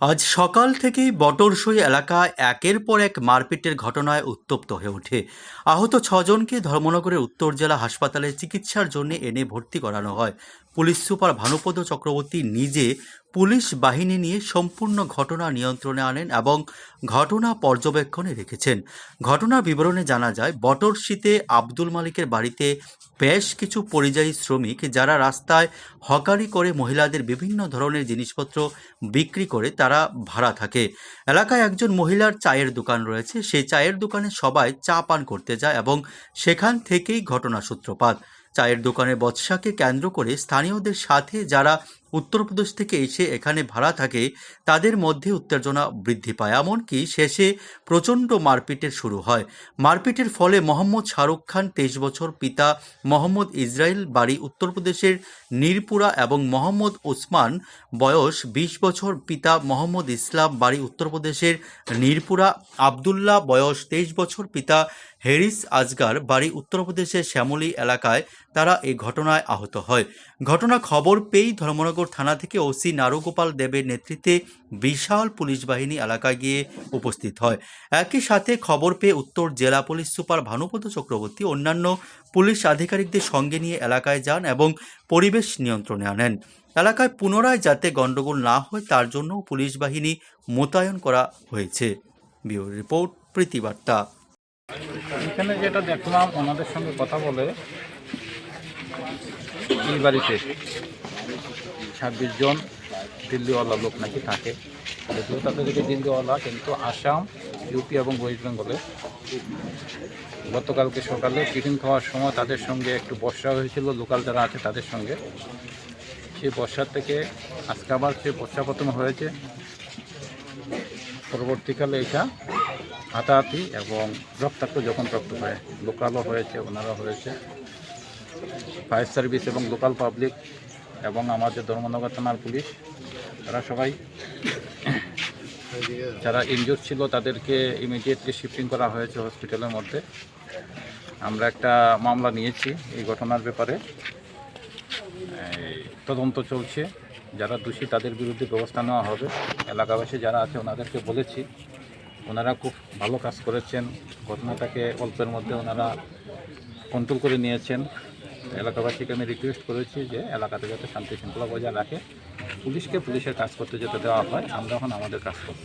আজ সকাল থেকেই বটরসই এলাকায় একের পর এক মারপিটের ঘটনায় উত্তপ্ত হয়ে ওঠে। আহত ছজনকে ধর্মনগরের উত্তর জেলা হাসপাতালে চিকিৎসার জন্য এনে ভর্তি করানো হয়। পুলিশ সুপার ভানুপদ চক্রবর্তী নিজে পুলিশ বাহিনী নিয়ে সম্পূর্ণ ঘটনা নিয়ন্ত্রণে আনেন এবং ঘটনা পর্যবেক্ষণে রেখেছেন। ঘটনার বিবরণে জানা যায় বটরশিতে আব্দুল মালিকের বাড়িতে বেশ কিছু পরিযায়ী শ্রমিক যারা রাস্তায় হকারি করে মহিলাদের বিভিন্ন ধরনের জিনিসপত্র বিক্রি করে তারা ভাড়া থাকে। এলাকায় একজন মহিলার চায়ের দোকান রয়েছে। সেই চায়ের দোকানে সবাই চা পান করতে যায় এবং সেখান থেকেই ঘটনা সূত্রপাত চায়ের দোকানের বৎসাকে কেন্দ্র করে স্থানীয়দের সাথে যারা উত্তরপ্রদেশ থেকে এসে এখানে ভাড়া থাকে, তাদের মধ্যে উত্তেজনা বৃদ্ধি পায়। এমনকি শেষে প্রচণ্ড মারপিটের শুরু হয়। মারপিটের ফলে মোহাম্মদ শাহরুখ খান, তেইশ বছর পিতা মোহাম্মদ ইসরায়েল বাড়ি উত্তরপ্রদেশের নিরপুরা এবং মোহাম্মদ ওসমান বয়স বিশ বছর পিতা মোহাম্মদ ইসলাম বাড়ি উত্তরপ্রদেশের নিরপুরা। আবদুল্লাহ বয়স তেইশ বছর পিতা হেরিস আজগার বাড়ি উত্তরপ্রদেশের শ্যামলী এলাকায় তারা এই ঘটনায় আহত হয়। ঘটনা খবর পেয়েই ধর্মনগর থানা থেকে ওসি নারুগোপাল দেবের নেতৃত্বে বিশাল পুলিশ বাহিনী এলাকায় গিয়ে উপস্থিত হয়। একই সাথে খবর পেয়ে উত্তর জেলা পুলিশ সুপার ভানুপদ চক্রবর্তী অন্যান্য পুলিশ আধিকারিকদের সঙ্গে নিয়ে এলাকায় যান এবং পরিবেশ নিয়ন্ত্রণে আনেন। এলাকায় পুনরায় যাতে গণ্ডগোল না হয়, তার জন্য পুলিশ বাহিনী মোতায়েন করা হয়েছে। রিপোর্ট প্রীতিবার্তা এখানে যেটা দেখলাম, ওনাদের সঙ্গে কথা বলে বাড়িতে। ছাব্বিশ জন দিল্লিওয়ালা লোক নাকি থাকে। যদিও তাদেরকে দিল্লিওয়ালা কিন্তু আসাম, ইউপি এবং ওয়েস্ট বেঙ্গলে গতকালকে সকালে টিফিন খাওয়ার সময় তাদের সঙ্গে একটু বর্ষা হয়েছিল, লোকাল যারা আছে তাদের সঙ্গে। সেই বর্ষার থেকে আজকে আবার সেই বর্ষাপতন হয়েছে। পরবর্তীকালে এটা হাতাহাতি এবং রক্তাক্ত যখন রক্ত হয়, লোকালও হয়েছে ওনারা হয়েছে। ফায়ার সার্ভিস এবং লোকাল পাবলিক এবং আমাদের ধর্মনগর থানার পুলিশ, তারা সবাই যারা ইনজোর ছিল তাদেরকে ইমিডিয়েটলি শিফটিং করা হয়েছে হসপিটালের মধ্যে। আমরা একটা মামলা নিয়েছি এই ঘটনার ব্যাপারে। তদন্ত চলছে। যারা দোষী তাদের বিরুদ্ধে ব্যবস্থা নেওয়া হবে। এলাকাবাসী যারা আছে ওনাদেরকে বলেছি, ওনারা খুব ভালো কাজ করেছেন। ঘটনাটাকে অল্পের মধ্যে ওনারা কন্ট্রোল করে নিয়েছেন। এলাকাবাসীকে আমি রিকোয়েস্ট করেছি যে এলাকাতে যাতে শান্তি শৃঙ্খলা বজায় রাখে। পুলিশকে পুলিশের কাজ করতে যেতে দেওয়া হয়, আমরা এখন আমাদের কাজ করব।